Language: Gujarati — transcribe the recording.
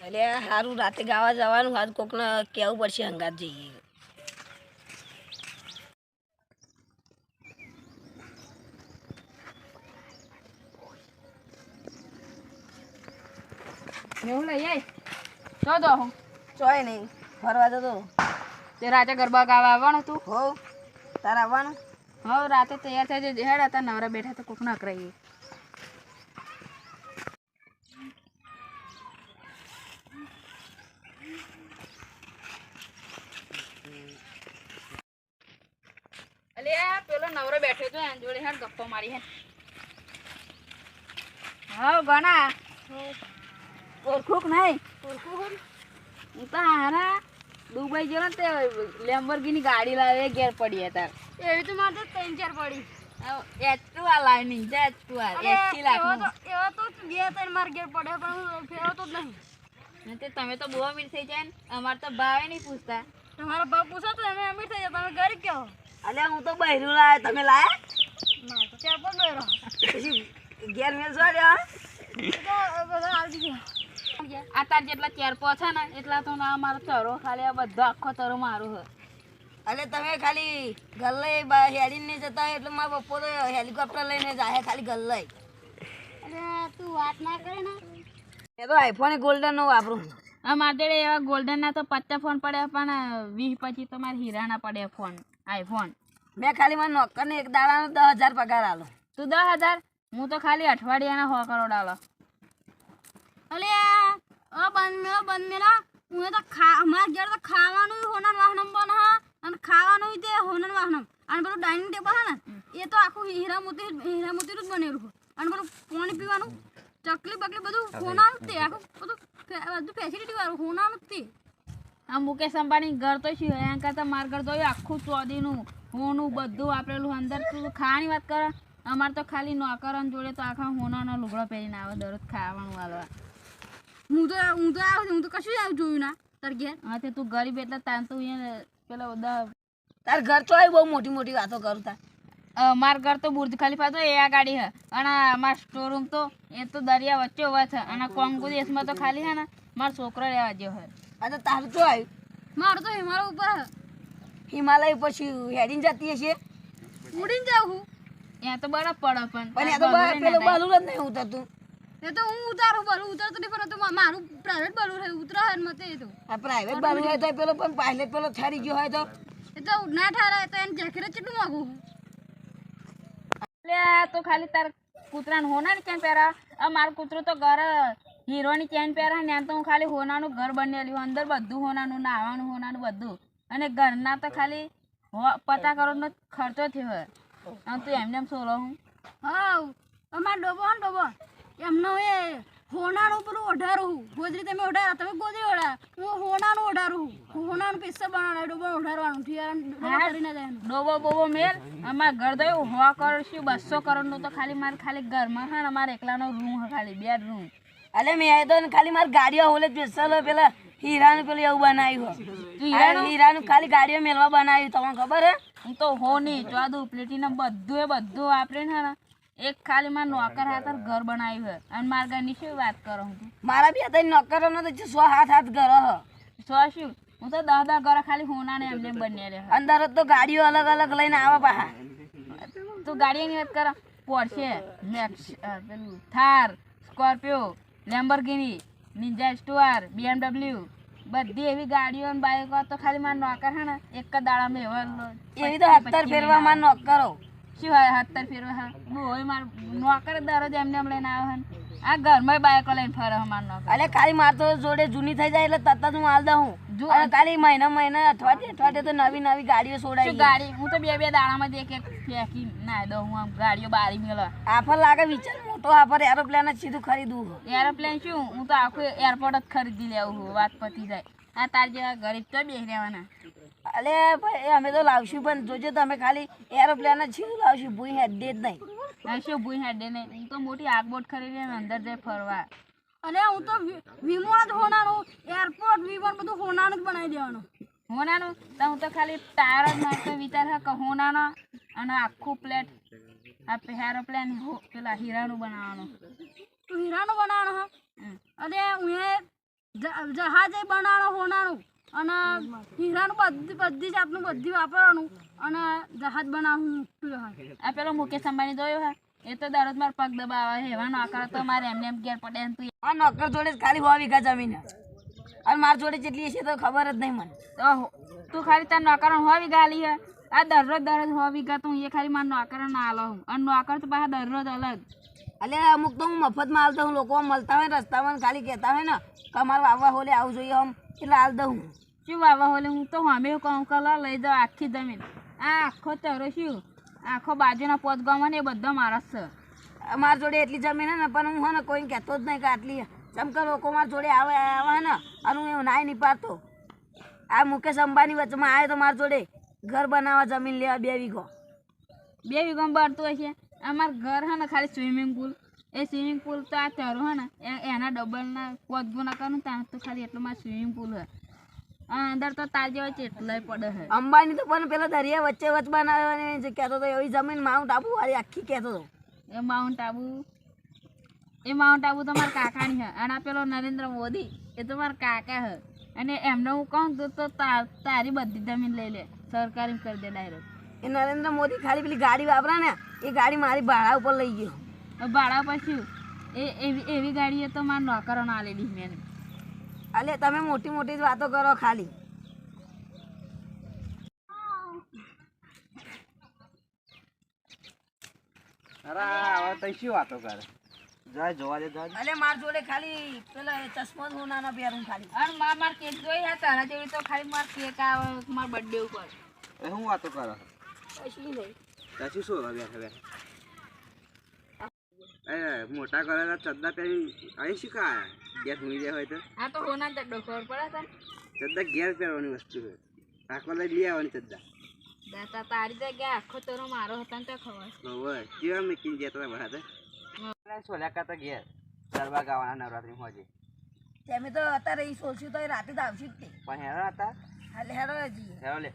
એટલે સારું રાતે ગાવા જવાનું હાથ કોકને કહેવું પડશે હંગાત જઈએ. લઈ ચો તો હું. ચોય નહીં ફરવા જતો તે રાતે ગરબા ગાવા આવવાનું તું હો તારા આવવાનું? હવે રાતે તૈયાર થઈ જજે હેડ હતા નવરા બેઠા તો કોક ના કરાઈએ અલે આ પેલો નવરો બેઠો તો એના જોડે હેડ ગપ્પો મારી હે હા ગણા ઓળખુક નહીં? હું તો હારા દુબઈ ગયો ને તે લેમ્બોર્ગીની ગાડી લાવે ઘેર પડી હતા એવી તો મારે ત્રણ ચાર પડી. એચટુ આ લાઈનિંગ છે એચટુ આ એચી લાખ એવો તો બે ત્રણ માર ઘેર પડે પણ હું ફેરવતો જ નહીં. તે તમે તો બહુ અમીર થઈ જાય ને અમારે તો ભાવે નહીં પૂછતા. તમારા ભાવ પૂછો તો અમે અમીર થઈ જાય તમે ગરીબ કહો. અલ્યા હું તો બહેરું લાયા. તમે લાયા? ચાર ઘેર મેલ છો ગયા. આ તાર જેટલા ચેર છે ને એટલા તો ના મારો ચરો ખાલી આ બધો આખો તરો મારો હે અરે તમે ખાલી ગલ્લે હેડીને ને જતા હોય એટલે મારા પપ્પો તો હેલિકોપ્ટર લઈને જાય ખાલી ગલ્લે. અરે તું વાત ના કરે ને. એ તો આઈફોન ગોલ્ડન નો વાપરું આ મારે એવા ગોલ્ડન ના તો પચાસ ફોન પડ્યા પણ વીસ પછી તો મારે હીરાના પડ્યા ફોન આઈફોન. મેં ખાલી મારા નોકરને એક દાડાનો દસ હજાર પગાર આલો. તું દસ હજાર? હું તો ખાલી અઠવાડિયાના સો કરોડ આલો. અલે ઓ બંધ મેળો બંધ મેળો હું તો ખા અમારા ઘેર તો ખાવાનું હોનન વાહનમ બને હા અને ખાવાનું તે હોનન વાહનમ. અને પેલું ડાઇનિંગ ટેબલ હા ને એ તો આખું હીરા મોતી હીરા મોતીનું જ બનેલું અને પેલું પાણી પીવાનું ચકલી બકલી બધું હોનાનું જ તે. આખું બધું બધું ફેસિલિટી વાળું હોનાનું જ તે. આ મુકેશ અંબાણી ઘર તો શું એના કરતાં માર ઘર તો આખું ચોદીનું હોનું બધું વાપરેલું અંદર. તું ખાવાની વાત કર અમારે તો ખાલી નોકરન જોડે તો આખા હોનાનો લુગડો પહેરીને આવે દરરોજ ખાવાનું હાલવા હું તો હું તો આવું હું તો કશું આવું જોયું ના તાર ઘેર? હા તે તું ગરીબ એટલે તાન તું અહીંયા પેલા બધા તાર ઘર તો આવી બહુ મોટી મોટી વાતો કરું તાર. માર ઘર તો બુર્જ ખલીફા તો એ આ ગાડી હે. અને અમાર સ્ટોર રૂમ તો એ તો દરિયા વચ્ચે ઊભા છે. અને કોંગો દેશમાં તો ખાલી હે ને મારો છોકરો રહેવા જેવો હે. તો તારું તો આવ્યું મારું તો હિમાલય ઉપર હિમાલય પછી હેડીને જતી હશે? ઉડીને જાઉં હું. ત્યાં તો બરફ પડે પણ. પણ તો પેલું બલૂન જ નહીં ઉતરતું. એ તો હું ઉતારું બલું ઉતારતો નહીં પણ તો મારું પ્રાઇવેટ બલું છે ઉતરા હે મતે એ તો. આ પ્રાઇવેટ બલૂન હોય તો પેલો પણ પાયલટ પેલો ઠરી ગયો હોય તો? એ તો ના ઠારાય તો એને જેકેટ કેટલું માગું એટલે તો ખાલી તાર કૂતરાને હોનાની કેમ પહેરા. આ મારો કૂતરું તો ઘર હીરોની ચેન પહેરા ને તો હું ખાલી હોનાનું ઘર બનેલું અંદર બધું હોનાનું નાવાનું હોનાનું બધું. અને ઘરના તો ખાલી હો- પચાસ કરોડનો ખર્ચો થયો અને તું એમને એમ સોલો હું. હા અમાર ડોબો હે ને ડોબો એમનો એ હોનાનું પેલું ઓઢારું હું ગોદરી તમે ઓઢારા તમે ગોદરી ઓઢા હું હોનાનું ઓઢારું હું હોનાનું પિસ્સા બનાવડા ડોબો ઓઢારવાનું. ઠીયાર ડોબો બોબો મેલ. અમાર ઘર તો સો કરોડ શું બસો કરોડનું તો ખાલી મારે ખાલી ઘરમાં હા ને મારે એકલાનો રૂમ હે ખાલી બેડ રૂમ અલે મેં આયો તો ખાલી મારી ગાડીઓ હોલે સ્પેશિયલ પેલા હીરાનું પેલું એવું બનાવ્યું હીરાનું? હીરાનું ખાલી ગાડીઓ મેળવા બનાવ્યું. તમને ખબર હે? હું તો હોની ચોદું પ્લેટિનમ બધું એ બધું વાપરીને હે ને એક ખાલી માર નોકર હાથર ઘર બનાવ્યું હે. અને માર ઘરની શું વાત કરો હું મારા બી અત્યારે નોકરોનો તો સો હાથ હાથ ઘર હ. સો શું? હું તો દસ દસ ઘર ખાલી હોનાને એમને એમ બને રહે અંદર તો ગાડીઓ અલગ અલગ લઈને આવે પાહા. તું ગાડીની વાત કર. પોર્શે મેક્સ પેલું થાર સ્કોર્પિયો લેમ્બોર્ગિની નિંજા સ્ટુઆર બીએમડબલ્યુ બધી એવી ગાડીઓ અને બાઈકો તો ખાલી માર નોકર હે ને એક જ દાડામાં એવા એવી તો હત્તર ફેરવા માં નોકરો. શું હત્તર ફેરવા? હા બહુ હોય મારે નોકર દરરોજ એમને એમ લઈને આવે હે. આ ઘરમાં બાયકો લઈને ફરે હે નો અલે ખાલી માર તો જોડે જૂની થઈ જાય એટલે તરત જ હું હાલ દઉં. જો ખાલી મહિના મહિના અઠવાડિયે અઠવાડિયે તો નવી નવી ગાડીઓ શું ગાડી? હું તો બે બે દાણામાં એક એક ફેંકી ના દઉં હું આમ ગાડીઓ બારી મેળવા આફર લાગે વિચાર મોટો આફર એરોપ્લેન જ સીધું ખરીદવું એરોપ્લેન શું? હું તો આખું એરપોર્ટ જ ખરીદી લેવું છું વાત પતી જાય. આ તાર જેવા ગરીબ તો બેસી રહેવાના. અલે ભાઈ અમે તો લાવશું પણ જોજો તમે ખાલી એરોપ્લેન જ સીધું લાવશું ભૂઈ હેડ જ નહીં. આ શું ભૂઈ હેડે ને હું તો મોટી આગબોટ ખરીદી ને અંદર જઈ ફરવા. અને હું તો વિમો જ હોનાનું એરપોર્ટ વિમાન બધું હોનાનું જ બનાવી દેવાનું. હોનાનું? તો હું તો ખાલી ટાયર જ નાખતો વિચાર છે કે હોનાનો અને આખું પ્લેટ આ એરોપ્લેન પેલા હીરાનું બનાવવાનું. તું હીરાનું બનાવવાનું હા? અને હું જહાજે બનાવવાનું હોનાનું. અને હીરાનું બધી બધી જાતનું બધી વાપરવાનું અને જહાજ બનાવવું હોય. આ પેલો મુકેશ અંબાણી જોયો હે? એ તો દરરોજ માર પગ દબાવે હેવાનો આકાર તો મારે એમને એમ ઘેર પડે ને તું આ નોકર જોડે ખાલી હોવી વીઘા જમીન છે. અને મારી જોડે જેટલી હશે તો ખબર જ નહીં મને. તો તું ખાલી તાર નોકર હોવા વીઘા આલી હે? આ દરરોજ દરરોજ હો વીઘા તો હું એ ખાલી મારા નોકર ના આલો હું. અને નોકર તો પાછા દરરોજ અલગ. એટલે અમુક તો હું મફતમાં હાલતો હું લોકો મળતા હોય રસ્તામાં ખાલી કહેતા હોય ને કે અમારે વાવવા હોલે આવું જોઈએ આમ એટલે હાલ દઉં હું. શું વાવા હોલે? હું તો હમે કહું કલા લઈ જાઉં આખી જમીન. આ આખો ચરો શું? આખો બાજુના પોત ગામમાં ને એ બધો મારા છે. અમારા જોડે એટલી જમીન હે ને પણ હું હે ને કોઈને કહેતો જ નહીં કે આટલી જેમ કે લોકો મારા જોડે આવે આવે ને અને હું એવું નાય નહીં પાડતો આ મુકેશ અંબાની વચમાં આવે તો મારા જોડે ઘર બનાવવા જમીન લેવા બે વીઘો. બે વીઘો બળતું હશે? અમાર ઘર હે ને ખાલી સ્વિમિંગ પુલ એ સ્વિમિંગ પુલ તો આ ચરો હે ને એના ડબલના કોદ ગુના કરું ત્યાં તો ખાલી એટલું મારે સ્વિમિંગ પુલ હે. અંદર તો તાર જેવા ચેટલાય પડે હે. અંબાની તો પણ પેલા દરિયા વચ્ચે વચ બનાવવાની જે કહેતો હતો એવી જમીન માઉન્ટ આબુ વાળી આખી કહેતો હતો એ માઉન્ટ આબુ એ માઉન્ટ આબુ તો મારા કાકાની હે. અને પેલો નરેન્દ્ર મોદી એ તો મારા કાકા હે. અને એમને હું કહું તો તો તારી બધી જમીન લઈ લે. સરકારી કરી દે ડાયરેક્ટ એ નરેન્દ્ર મોદી ખાલી પેલી ગાડી વાપરે ને એ ગાડી મારી ભાડા ઉપર લઈ ગયો. ભાડા પછી એ એવી એવી ગાડીએ તો મારા નોકરોને આલેલી મેં. અલે તમે મોટી મોટી જ વાતો કરો ખાલી. અરે હવે તઈ શું વાતો કરે? જાય જોવા દે જોવા અલે માર જોડે ખાલી પેલા ચશ્મો હું નાના પહેરું ખાલી. અરે માર માર કેક જોઈ હતા તારા જેવી તો ખાલી માર કેક આવે માર બર્થડે ઉપર. એ હું વાતો કરો? કશું નહીં શું હવે એ મોટા કરેલા ચદ્દા પહેરી અહીં શું કા? ગેસ મૂકી જાય હોય તો. હા તો હોના ચડ્ડો ખબર પડે છે ચદ્દા ઘેર પહેરવાની વસ્તુ છે. આખો લઈ લઈ આવવાની ચદ્દા દાતા તારી જગ્યાએ આખો તોરો મારો હતો ને તો ખબર. હવે કેવા મેકીને જતા હતા બધા સોલ્યા તો ઘેર ગરબા ગાવાના નવરાત્રી હોજે તમે તો અત્યારે એ સોલશું તો એ રાતે જ આવશું જ તે. પણ હેરા હતા? હાલે હેરો જઈએ હેરો લે.